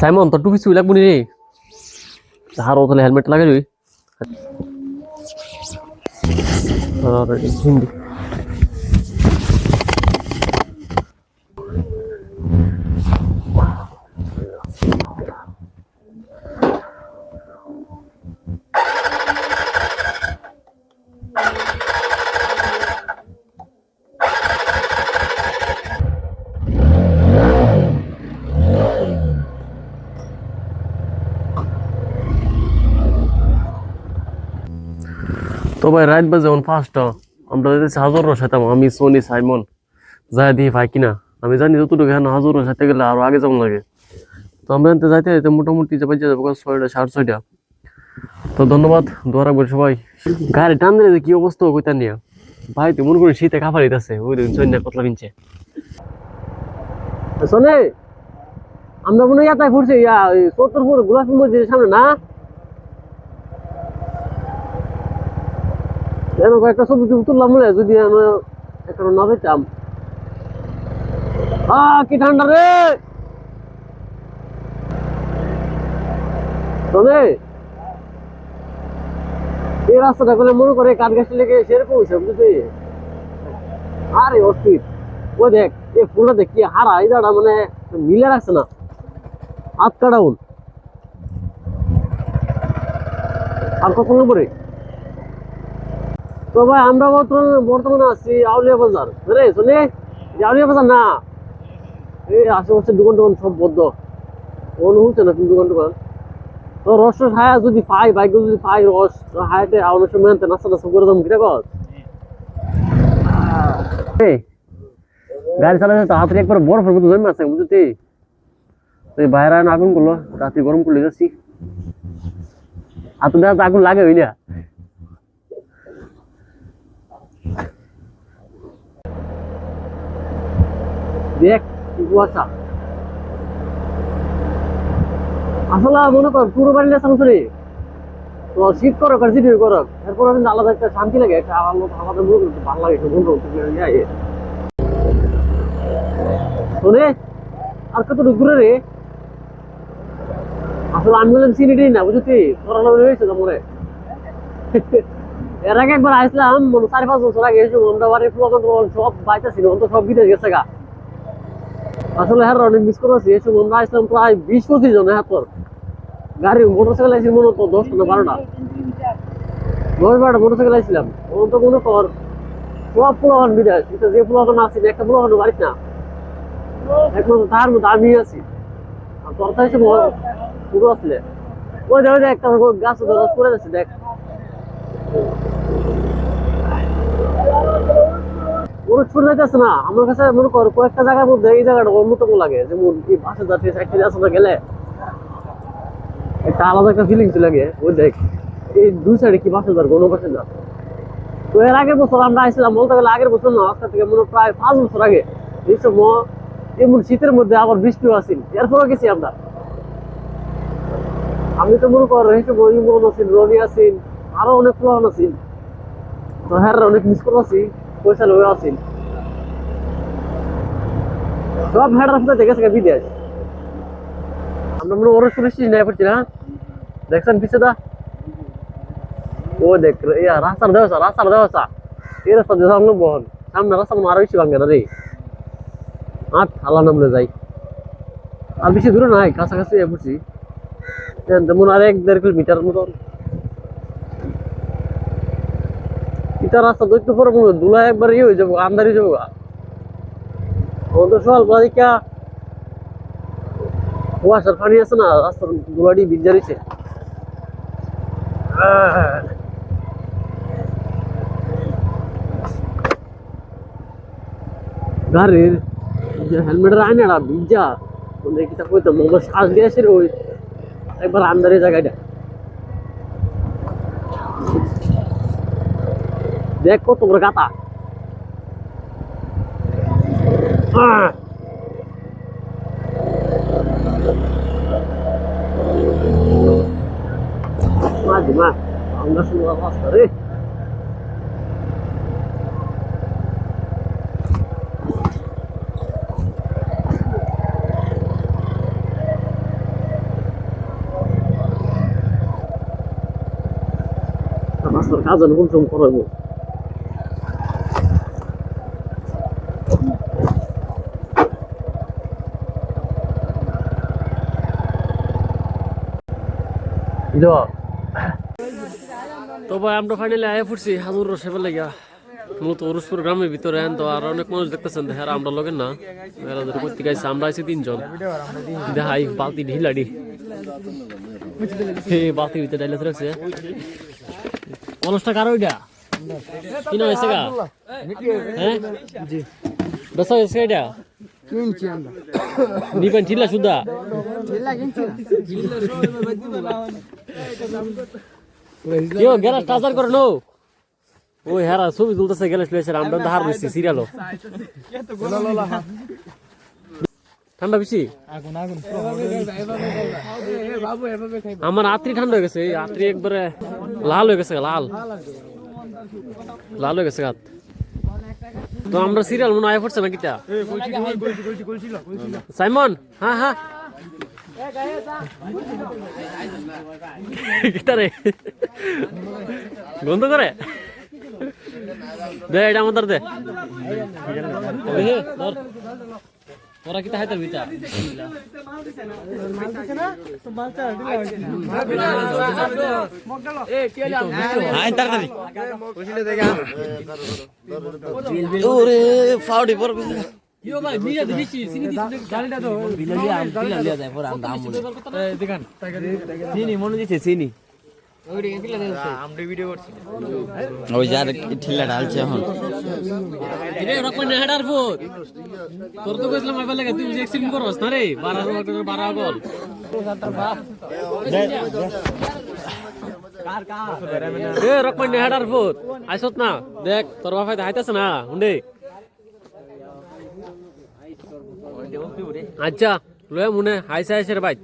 Simon তোর টুপি চুই লাগবো নি রে হারো তাহলে হেলমেট লাগাই রই হিন্দি ভাই রাত বাজে যেমন পাঁচটা। আমরা যেতেছি হাজার সাথে আমি, সোনি, সাইমন যাই দিই ভাই কিনা। আমি জানি যতটুকু এখানে হাজার সাথে গেলে আরও আগে যেমন লাগে। তো আমরা এনতে যাইতে যাইতে মোটামুটি যে বাজে যাব ছয়টা, সাড়ে ছয়টা। তো ধন্যবাদ, দোয়া রাখবেন সবাই। গাড়ি টান দিলে কি অবস্থা কইতা নিয়ে। ভাই, তো মনে করি শীতে কাফার দিতেছে, ওই দিন সৈন্য কতলা কিনছে। শোনে আমরা মনে হয় ইয়াতায় ফুটছি ইয়া সত্তরপুর গোলাপি মসজিদের সামনে না? যেন কয়েকটা ছবি টবি তুললাম বলে যদি এখন না পেতাম আ, কি ঠান্ডা রে! তবে এই রাস্তাটা করলে মনে করে কাঠ গাছ লেগে সেরকম হয়েছে বুঝলি? আরে, অস্থির। ও দেখ, এই ফুলটা দেখ, কি হারা, এই জায়গাটা মানে মিলে রাখছে না। হাত কাটাউন আর কত নম্বরে তো ভাই, আমরা বর্তমানে বর্তমানে আছি আউলিয়া বাজার রে শুনে? আউলিয়া বাজার না। এই আশেপাশে দোকান টোকান সব বদ্ধ। কোন হচ্ছে না দোকান টোকান? তো রস টস হায়া যদি পাই বাইক যদি পাই, রস হায়াতে অনেক সময় আনতে নাস্তা নাস্তা করে দাম কিটা কর গাড়ি চালাতে তো হাতের একবার বরফের মতো জমে আছে বুঝতে তো এই বাইরে আগুন করল রাতে গরম করলে, যাচ্ছি। হাতে দেখা আগুন লাগে হই না দেখ কি কুয়াশা আসলে মনে কর, পুরো বাড়ি করে তো শীত করো শীত করো। এরপর আলাদা একটা শান্তি লাগে, একটা আলাদা আমাদের করতে ভালো লাগে, একটু বন্ধু শোনে, আর কত দূরে রে। আসলে আমি বললাম সিনিটি না বুঝতে করোনা হয়েছে তো মনে। এর আগে একবার আসলাম চারি পাঁচ বছর আগে এসে আমরা ফুল সব বাইতে ছিল সব বিদেশ গেছে গা। আসলে হ্যাঁ অনেক মিস করেছি, এই সময় আমরা আসলাম প্রায় বিশ পঁচিশ জন হ্যাঁ তোর গাড়ি মোটর সাইকেল আসছি মনে তো দশটা না বারোটা। দশ বারোটা মোটর সাইকেল আসছিলাম তখন তো মনে কর সব পুলাবান বিদেশ কিন্তু যে পুলাবান আছে একটা পুলাবান বাড়িস না। একমাত্র তার মধ্যে আমি আছি। আর তোর তো এসে পুরো আসলে। ওই দেখ একটা গাছ রস পড়ে যাচ্ছে দেখ। ওরা ছুটে যাইতেছে না, আমার কাছে মনে কর কয়েকটা জায়গার মধ্যে এই জায়গাটা অন্যতম লাগে, যেমন কি বাসে যাচ্ছে সাইকেল আসলে গেলে? একটা আলাদা একটা ফিলিংস লাগে, ওই দেখ, এই দুই সাইডে কি বাসে যার কোনো বাসে যার তো এর আগের বছর আমরা আসছিলাম বলতে গেলে আগের বছর না, আজকে থেকে মনে প্রায় পাঁচ বছর আগে, এই সময় এমন শীতের মধ্যে আবার বৃষ্টিও আসিল, এরপরও গেছি আমরা। আমি তো মনে কর এই সময় ইমন আছেন রনি আছেন আরও অনেক প্লান আছেন তো হ্যাঁ অনেক মিস করছি লয়ে আছেন সব হেডার সাথে থেকে বিদেশ। আমরা মনে ওর শুনে স্টেজ নাই পড়ছি না। দেখছেন পিছে দা ও দেখ ইয়া রাস্তার দেওয়া রাস্তার দেওয়া এই রাস্তা দিয়ে সামনে বহন সামনে রাস্তা মনে আরও বেশি ভাঙে না রে। আট হালা নামলে যাই। আর বেশি দূরে নাই, কাছাকাছি পড়ছি যেমন আর এক দেড় কিলোমিটার মতন। ইটা রাস্তা দৈত্য পরে মনে দুলা একবার ইয়ে হয়ে যাব আন্দারি যাব ও তো সকাল বাদিকা কুয়াশার পানি আছে না, রাস্তার দুলাটি বিজারিছে গাড়ির যে হেলমেটের আয়নাটা ভিজা। মানে কিতা কইতাম আমার শ্বাস দিয়েছে ওই। একবার আন্দারে জায়গাটা। দেখ কত করে গাতা মাঝে মা আমরা শুরু অবস্থা রে Mas por causa não vamos correr. করাবো তো ভাই, আমরা ফাইনালি আয়া পড়ছি হাজুর রসেবের লাগিয়া মূলত ওরসপুর গ্রামের ভিতরে আন তো আর অনেক মানুষ দেখতেছেন দেখে আমরা লগেন না। এরা করতে গাইছে আমরা আছি তিনজন। দেখাই বালতি ঢিলাডি হে বালতি ভিতরে ডাইলে রাখছে। কলসটা কারও ওইটা? কিনা হয়েছে গা? হ্যাঁ? বেসা হয়েছে এটা? নিবেন ঠিলা সুদা? কেউ গ্যালাস টাচার করে নো ওই হেরা, ছবি তুলতেছে, গ্যালাস প্লেসের আমরা তো হার বসছি সিরিয়ালও ঠান্ডা বেশি? আমার আত্রি ঠান্ডা হয়ে গেছে, এই আত্রি একবারে লাল হয়ে গেছে লাল। লাল হয়ে গেছে হাত তো আমরা সিরিয়াল মনে হয় পড়ছে না কিটা সাইমন হ্যাঁ হ্যাঁ। কিটা রে গন্ধ করে। দে এটা আমাদের দে। তোরা কিটা হাইতার ওরে ফাউডি পর ইয়ো ভাই মিয়া দিছি সিনি দিছি গাড়িটা তো বিলালিয়া বিলালিয়া যায় পরে আমরা আমুনে দেখান। চিনি মনে দিছে চিনি ওই যার ঠিলা ঢালছে এখন। রে রকম না হেডার ফুট। তোর তো কইছিলাম আইবার লাগে তুই এক্সিডেন্ট না রে? 12 12 গল। এ রকম না হেডার ফুট। আইছত না দেখ তোর বাপাই দেখাইতাছে না হুন্ডে। আচ্ছা লয় মনে হাইসা হাইসের রে বাইত।